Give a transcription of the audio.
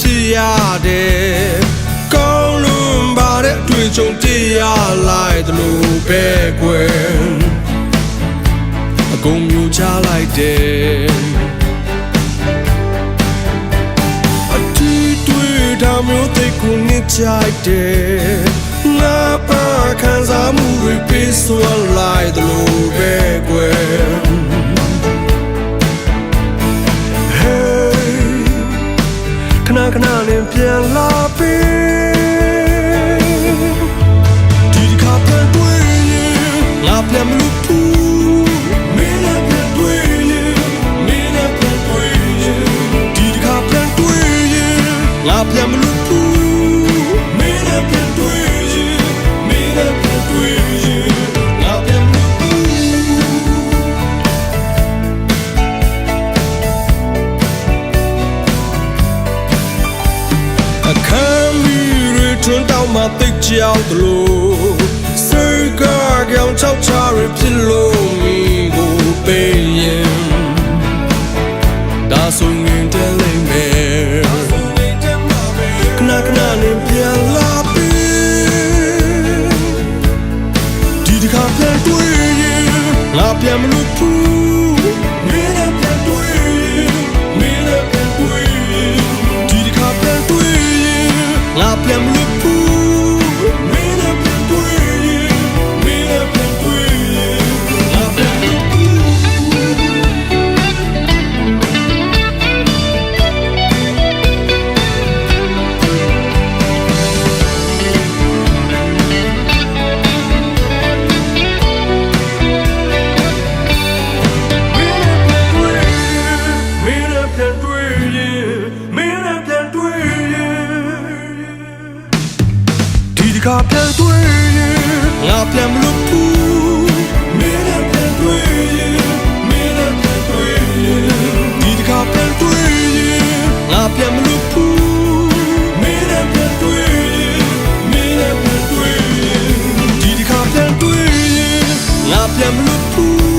ဖြစ်ရတယ်ကောင်းလွန်ပါတဲ့အတွေ့အကြုံတရားလိုက်သလိုပဲကွယ်အကုန်မျိုးချလိုက်တယ်အတူတွေ့တာမျိုးသိကိုနစ်ကြိုက်တယ်ငါပါခံစားမှုတွေပေးစွာလိုက်သလိုပဲ ခဏခဏလေးပြန်လာပြီဒီတစ်ခါပြန်တွေ့ရင်ငါပြန်မလို့ဘူးမင်းနဲ့ပြန်တွေ့ရင်မင်းနဲ့ပြန်တွေ့ရင်ဒီတစ်ခါပြန်တွေ့ရင်ငါပြန်မလို့ ထွန်းတောင်းမှတိတ်ကြောက်သလိုစိတ်ကကြောင်ချောက်ချရဖြစ်လို့မီကိုပေးရင်ဒါဆိုရင်တလိမ့်မယ်ခဏခဏနဲ့ပြန်လာပြီဒီတစ်ခါပြန်တွေ့ရင်ငါပြန်မလို့ဘူး Mira que ခါပြန်တွေ့ရင်ငါပြန်မလို့ဘူးမင်းနဲ့ပြန်တွေ့ရင်မင်းနဲ့ပြန်တွေ့ရင်ဒီခါပြန်တွေ့ရင်ငါပြန်မလို့ဘူးမင်းနဲ့ပြန်တွေ့ရင်မင်းနဲ့ပြန်တွေ့ရင်ဒီခါပြန်တွေ့ရင်ငါပြန်မလို့ဘူး